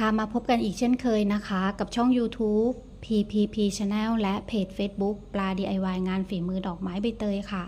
ค่ะมาพบกันอีกเช่นเคยนะคะ กับช่อง YouTube PPP Channel และเพจ Facebook ปลา DIY งานฝีมือดอกไม้ใบเตยค่ะ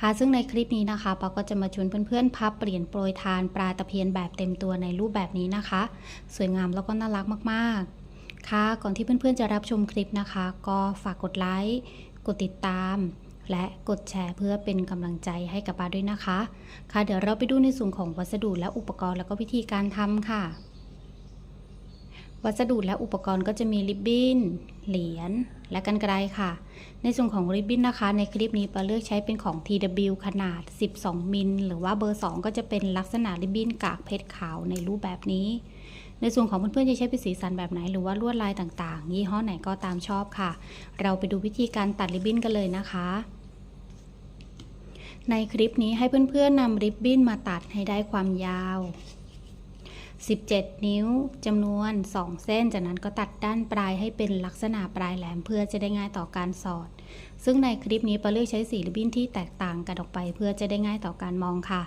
ค่ะ ซึ่งในคลิปนี้นะคะปาก็จะมาชวนเพื่อนๆพับเปลี่ยนโปรยทานปลาตะเพียนแบบเต็มตัวในรูปแบบนี้นะคะ สวยงามแล้วก็น่ารักมากๆ ค่ะ ก่อนที่เพื่อนๆจะรับชมคลิปนะคะ ก็ฝากกดไลค์กดติดตามและกดแชร์เพื่อเป็นกำลังใจให้กับปาด้วยนะคะ ค่ะ เดี๋ยวเราไปดูในส่วนของวัสดุและอุปกรณ์แล้วก็วิธีการทำค่ะ วัสดุและอุปกรณ์ก็จะมีริบบิ้น เหรียญ และกันไกรค่ะ ในส่วนของริบบิ้นนะคะ ในคลิปนี้ปาเลือกใช้เป็นของ TW ขนาด 12 มิล หรือว่าเบอร์ 2 ก็จะเป็นลักษณะริบบิ้นกากเพชรขาวในรูปแบบนี้ ในส่วนของเพื่อนๆจะใช้เป็นสีสันแบบไหน หรือว่าลวดลายต่างๆ ยี่ห้อไหนก็ตามชอบค่ะ เราไปดูวิธีการตัดริบบิ้นกันเลยนะคะในคลิปนี้ให้เพื่อนๆนำริบบิ้นมาตัดให้ได้ความยาว 17 นิ้วจำนวน 2 เส้น จากนั้นก็ตัดด้านปลายให้เป็นลักษณะปลายแหลมเพื่อจะได้ง่ายต่อการสอด ซึ่งในคลิปนี้ปาเลือกใช้สีริบบิ้นที่แตกต่างกันออกไป เพื่อจะได้ง่ายต่อการมองค่ะ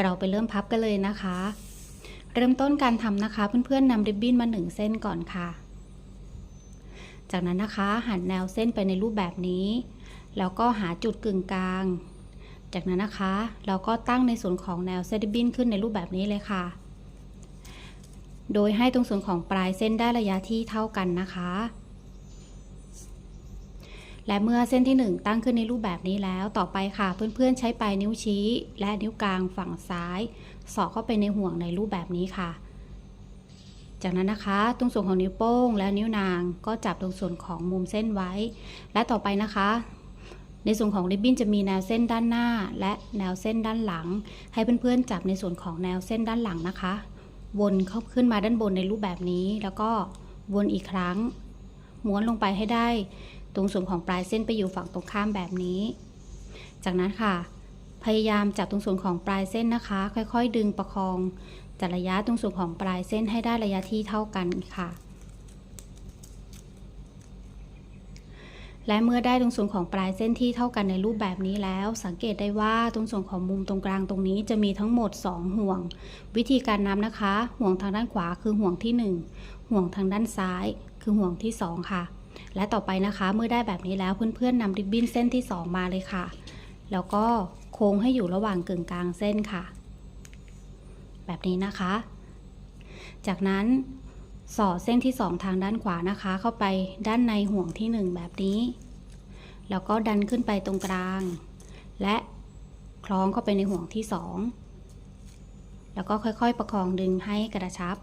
เราไปเริ่มพับกันเลยนะคะ เริ่มต้นการทำนะคะเพื่อนๆนำริบบิ้นมา 1 เส้นก่อนค่ะ จากนั้นนะคะหันแนวเส้นไปในรูปแบบนี้ แล้วก็หาจุดกึ่งกลาง จากนั้นนะคะ เราก็ตั้งในส่วนของแนวเส้นริบบิ้นขึ้นในรูปแบบนี้เลยค่ะ โดยให้ตรงส่วนของปลายเส้นได้ระยะที่เท่ากันนะคะ และเมื่อเส้นที่ 1 ตั้งขึ้นในรูปแบบนี้แล้ว ต่อไปค่ะเพื่อนๆใช้ปลายนิ้วชี้ และนิ้วกลางฝั่งซ้าย สอดเข้าไปในห่วงในรูปแบบนี้ค่ะ จากนั้นนะคะ ตรงส่วนของนิ้วโป้งและนิ้วนางก็จับตรงส่วนของมุมเส้นไว้ และต่อไปนะคะในส่วนของริบบิ้นจะมีแนวเส้นด้านหน้า และแนวเส้นด้านหลัง ให้เพื่อนๆจับในส่วนของแนวเส้นด้านหลังนะคะ วนเข้าขึ้นมาด้านบนในรูปแบบนี้ แล้วก็วนอีกครั้ง ม้วนลงไปให้ได้ ตรงส่วนของปลายเส้นไปอยู่ฝั่งตรงข้ามแบบนี้ จากนั้นค่ะ พยายามจับตรงส่วนของปลายเส้นนะคะ ค่อยๆ ดึงประคองจัดระยะตรงส่วนของปลายเส้นให้ได้ระยะที่เท่ากันค่ะ และเมื่อได้ตรงส่วนของปลายเส้นที่เท่ากันในรูปแบบนี้แล้ว สังเกตได้ว่าตรงส่วนของมุมตรงกลางตรงนี้จะมีทั้งหมด 2 ห่วง วิธีการนับนะคะ ห่วงทางด้านขวาคือห่วงที่ 1 ห่วงทางด้านซ้าย คือห่วงที่ 2 ค่ะ และต่อไปนะคะเมื่อได้แบบนี้แล้วเพื่อนๆนำริบบิ้นเส้นที่ 2 มาเลยค่ะ แล้วก็โค้งให้อยู่ระหว่างกึ่งกลางเส้นค่ะ แบบนี้นะคะ จากนั้น สอดเส้นที่ 2 ทางด้านขวานะคะ เข้าไปด้านในห่วงที่ 1 แบบนี้ แล้วก็ดันขึ้นไปตรงกลาง และคล้องเข้าไปในห่วงที่ 2 แล้วก็ค่อยๆประคองดึงให้กระชับ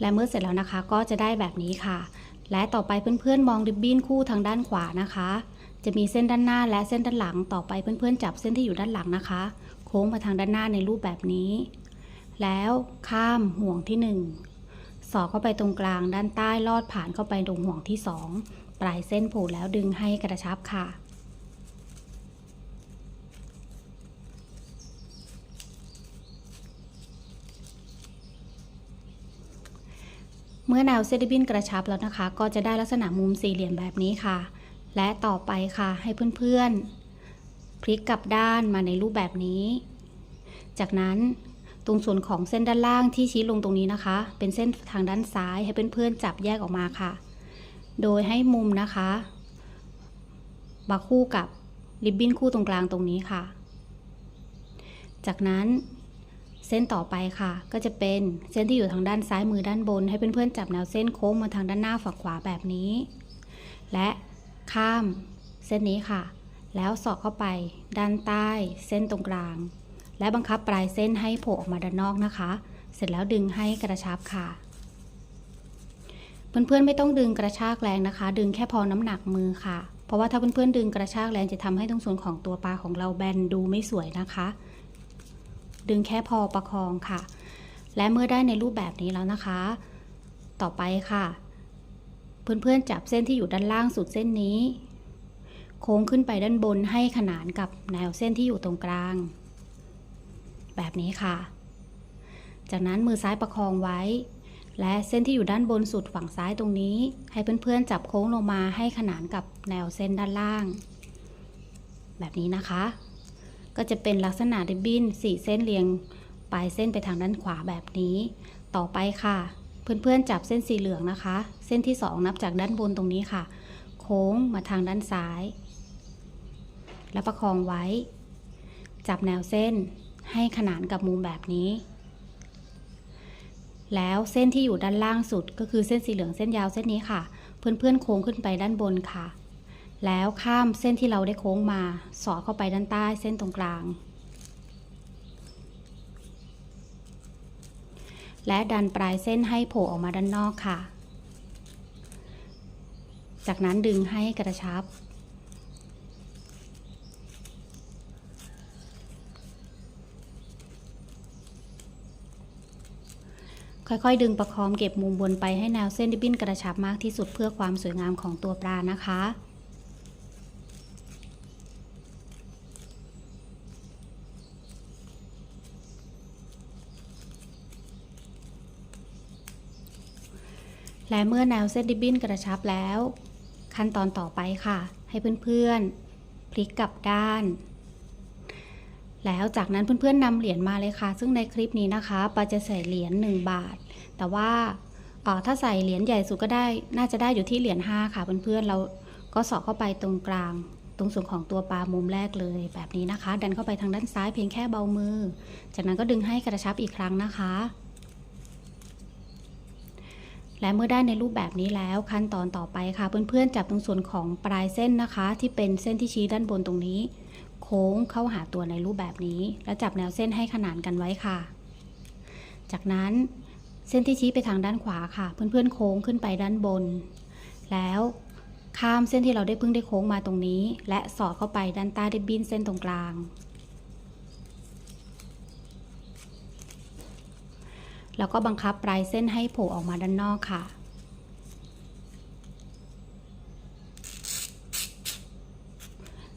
และเมื่อเสร็จแล้วนะคะก็จะได้แบบนี้ค่ะ และต่อไปเพื่อนๆมองริบบิ้นคู่ทางด้านขวานะคะ จะมีเส้นด้านหน้าและเส้นด้านหลังต่อไปเพื่อนๆ จับเส้นที่อยู่ด้านหลังนะคะ โค้งมาทางด้านหน้าในรูปแบบนี้ แล้วข้ามห่วงที่ 1 สอดเข้าไปตรงกลางด้านใต้ลอดผ่านเข้าไปตรงห่วงที่ 2 ปลายเส้นผูกแล้วดึงให้กระชับค่ะเมื่อแนวเส้นริบินกระชับแล้วนะคะ ก็จะได้ลักษณะมุมสี่เหลี่ยมแบบนี้ค่ะ และต่อไปค่ะให้เพื่อนๆ พลิกกลับด้านมาในรูปแบบนี้ จากนั้นตรงส่วนของเส้นด้านล่างที่ชี้ลงตรงนี้นะคะ เป็นเส้นทางด้านซ้ายให้เพื่อนๆจับแยกออกมาค่ะ โดยให้มุมนะคะมาคู่กับริบบิ้นคู่ตรงกลางตรงนี้ค่ะ จากนั้นเส้นต่อไปค่ะ ก็จะเป็นเส้นที่อยู่ทางด้านซ้ายมือด้านบน ให้เพื่อนๆจับแนวเส้นโค้งมาทางด้านหน้าฝั่งขวาแบบนี้ และ ข้ามเส้นนี้ค่ะ แล้วสอดเข้าไปด้านใต้เส้นตรงกลาง และบังคับปลายเส้นให้โผล่ออกมาด้านนอกนะคะ เสร็จแล้วดึงให้กระชับค่ะ เพื่อนๆไม่ต้องดึงกระชากแรงนะคะ ดึงแค่พอน้ำหนักมือค่ะ เพราะว่าถ้าเพื่อนๆดึงกระชากแรงจะทำให้ตรงส่วนของตัวปลาของเราแบนดูไม่สวยนะคะ ดึงแค่พอประคองค่ะ และเมื่อได้ในรูปแบบนี้แล้วนะคะ ต่อไปค่ะ เพื่อนๆจับเส้นที่อยู่ด้านล่างสุดเส้นนี้ โค้งขึ้นไปด้านบนให้ขนานกับแนวเส้นที่อยู่ตรงกลาง แบบนี้ค่ะ จากนั้นมือซ้ายประคองไว้ และเส้นที่อยู่ด้านบนสุดฝั่งซ้ายตรงนี้ ให้เพื่อนๆจับโค้งลงมาให้ขนานกับแนวเส้นด้านล่าง แบบนี้นะคะ ก็จะเป็นลักษณะริบบิ้นสี่เส้นเรียงปลายเส้นไปทางด้านขวาแบบนี้ ต่อไปค่ะ เพื่อนๆจับเส้นสีเหลืองนะคะ เส้นที่ 2 นับจากด้านบนตรงนี้ค่ะ โค้งมาทางด้านซ้าย แล้วประคองไว้ จับแนวเส้นให้ขนานกับมุมแบบนี้ แล้วเส้นที่อยู่ด้านล่างสุดก็คือเส้นสีเหลืองเส้นยาวเส้นนี้ค่ะ เพื่อนๆโค้งขึ้นไปด้านบนค่ะ แล้วข้ามเส้นที่เราได้โค้งมา สอดเข้าไปด้านใต้เส้นตรงกลาง และดันปลายเส้นให้โผล่ออกมาด้านนอกค่ะ จากนั้นดึงให้กระชับ ค่อยๆ ดึงประคองเก็บมุมบนไปให้แนวเส้นริบบิ้นกระชับมากที่สุดเพื่อความสวยงามของตัวปลานะคะ และเมื่อแนวเส้นริบบิ้นกระชับแล้ว ขั้นตอนต่อไปค่ะ ให้เพื่อนๆ พลิกกลับด้าน แล้วจากนั้นเพื่อนๆนำเหรียญมาเลยค่ะ ซึ่งในคลิปนี้นะคะปาจะใส่เหรียญ1บาท แต่ว่าออถ้าใส่เหรียญใหญ่สุดก็ได้ น่าจะได้อยู่ที่เหรียญ5ค่ะเพื่อนๆ เราก็สอดเข้าไปตรงกลาง ตรงส่วนของตัวปลามุมแรกเลยแบบนี้นะคะ ดันเข้าไปทางด้านซ้ายเพียงแค่เบามือ จากนั้นก็ดึงให้กระชับอีกครั้งนะคะ และเมื่อได้ในรูปแบบนี้แล้วขั้นตอนต่อไปค่ะ เพื่อนๆจับตรงส่วนของปลายเส้นนะคะ ที่เป็นเส้นที่ชี้ด้านบนตรงนี้ โค้งเข้าหาตัวในรูปแบบนี้ แล้วจับแนวเส้นให้ขนานกันไว้ค่ะ จากนั้นเส้นที่ชี้ไปทางด้านขวาค่ะ เพื่อนๆโค้งขึ้นไปด้านบน แล้วข้ามเส้นที่เราได้เพิ่งได้โค้งมาตรงนี้ และสอดเข้าไปด้านใต้ริบบิ้นเส้นตรงกลาง แล้วก็บังคับปลายเส้นให้โผล่ออกมาด้านนอกค่ะ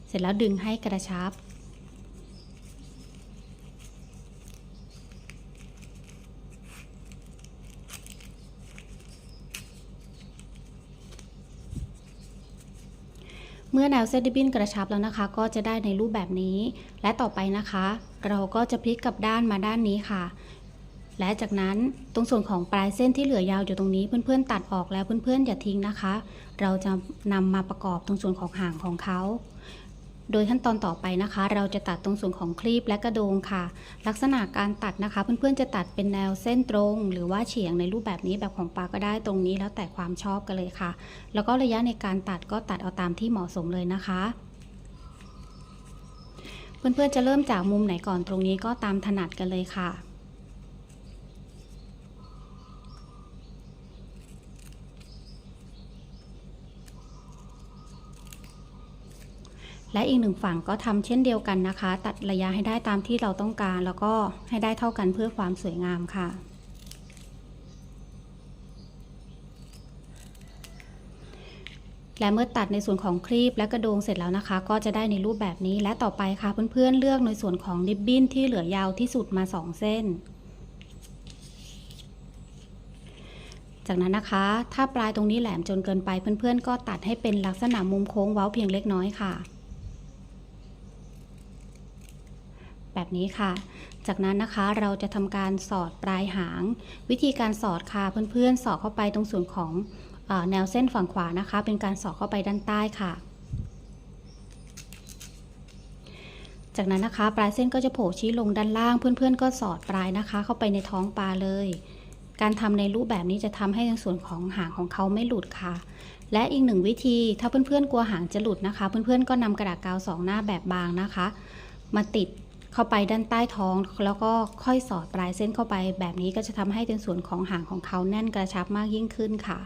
เสร็จแล้วดึงให้กระชับ เมื่อแนวเส้นริบบิ้นกระชับแล้วนะคะ ก็จะได้ในรูปแบบนี้ และต่อไปนะคะ เราก็จะพลิกกลับด้านมาด้านนี้ค่ะ และจากนั้นตรงส่วนของปลายเส้นที่เหลือยาวอยู่ตรงนี้เพื่อนๆตัดออกแล้วเพื่อนๆอย่าทิ้งนะคะ เราจะนำมาประกอบตรงส่วนของหางของเขา โดยขั้นตอนต่อไปนะคะ เราจะตัดตรงส่วนของคลีปและกระโดงค่ะ ลักษณะการตัดนะคะ เพื่อนๆจะตัดเป็นแนวเส้นตรง หรือว่าเฉียงในรูปแบบนี้แบบของปลาก็ได้ตรงนี้แล้วแต่ความชอบกันเลยค่ะ แล้วก็ระยะในการตัดก็ตัดเอาตามที่เหมาะสมเลยนะคะเพื่อนๆจะเริ่มจากมุมไหนก่อนตรงนี้ก็ตามถนัดกันเลยค่ะ และอีกหนึ่งฝั่งก็ทำเช่นเดียวกันนะคะ ตัดระยะให้ได้ตามที่เราต้องการ แล้วก็ให้ได้เท่ากันเพื่อความสวยงามค่ะและเมื่อตัดในส่วนของครีบและกระโดงเสร็จแล้วนะคะ ก็จะได้ในรูปแบบนี้และต่อไปค่ะเพื่อนๆเลือกในส่วนของริบบิ้นที่เหลือยาวที่สุดมา 2 เส้น จากนั้นนะคะ ถ้าปลายตรงนี้แหลมจนเกินไปเพื่อนๆ ก็ตัดให้เป็นลักษณะมุมโค้งเว้าเพียงเล็กน้อยค่ะ แบบนี้ค่ะ จากนั้นนะคะเราจะทำการสอดปลายหาง วิธีการสอดค่ะเพื่อนๆ สอดเข้าไปตรงส่วนของอแนวเส้นฝั่งขวานะคะ เป็นการสอดเข้าไปด้านใต้ค่ะ จากนั้นนะคะ ปลายเส้นก็จะโผล่ชี้ลงด้านล่าง เพื่อนๆ ก็สอดปลายนะคะ เข้าไปในท้องปลาเลย การทำในรูปแบบนี้จะทำให้ในส่วนของหางของเขาไม่หลุดค่ะ และอีกหนึ่งวิธีถ้าเพื่อนๆกลัวหางจะหลุดนะคะ เพื่อนๆก็นำกระดาษกาวสองหน้าแบบบางนะคะ มาติด เข้าไปด้านใต้ท้อง แล้วก็ค่อยสอดปลายเส้นเข้าไป แบบนี้ก็จะทำให้เป็นส่วนของหางของเขาแน่นกระชับมากยิ่งขึ้นค่ะ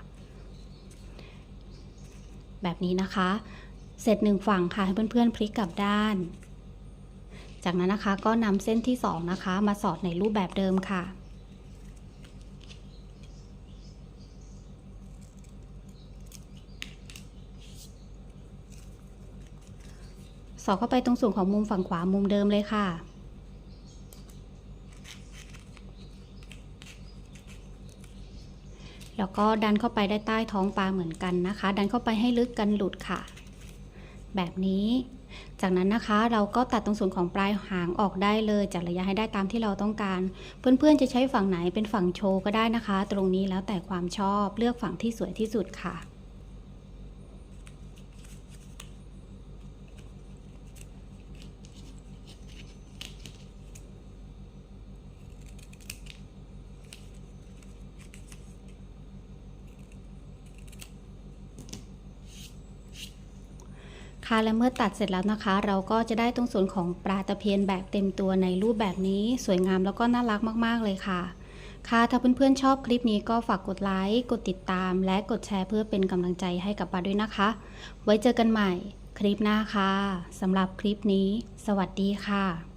แบบนี้นะคะ เสร็จหนึ่งฝั่งค่ะให้เพื่อนๆพลิกกลับด้าน จากนั้นนะคะก็นำเส้นที่สองนะคะมาสอดในรูปแบบเดิมค่ะ อดเข้าไปตรงส่วนของมุมฝั่งขวามุมเดิมเลยค่ะ แล้วก็ดันเข้าไปได้ใต้ท้องปลาเหมือนกันนะคะ ดันเข้าไปให้ลึกกันหลุดค่ะ แบบนี้ จากนั้นนะคะเราก็ตัดตรงส่วนของปลายหางออกได้เลย จัดระยะให้ได้ตามที่เราต้องการ เพื่อนๆจะใช้ฝั่งไหนเป็นฝั่งโชว์ก็ได้นะคะ ตรงนี้แล้วแต่ความชอบเลือกฝั่งที่สวยที่สุดค่ะค่ะ และเมื่อตัดเสร็จแล้วนะคะ เราก็จะได้ตรงส่วนของปลาตะเพียนแบบเต็มตัวในรูปแบบนี้สวยงามแล้วก็น่ารักมากๆเลยค่ะ ค่ะถ้าเพื่อนๆชอบคลิปนี้ก็ฝากกดไลค์กดติดตาม และกดแชร์เพื่อเป็นกำลังใจให้กับปาด้วยนะคะ ไว้เจอกันใหม่คลิปหน้าค่ะสำหรับคลิปนี้ สวัสดีค่ะ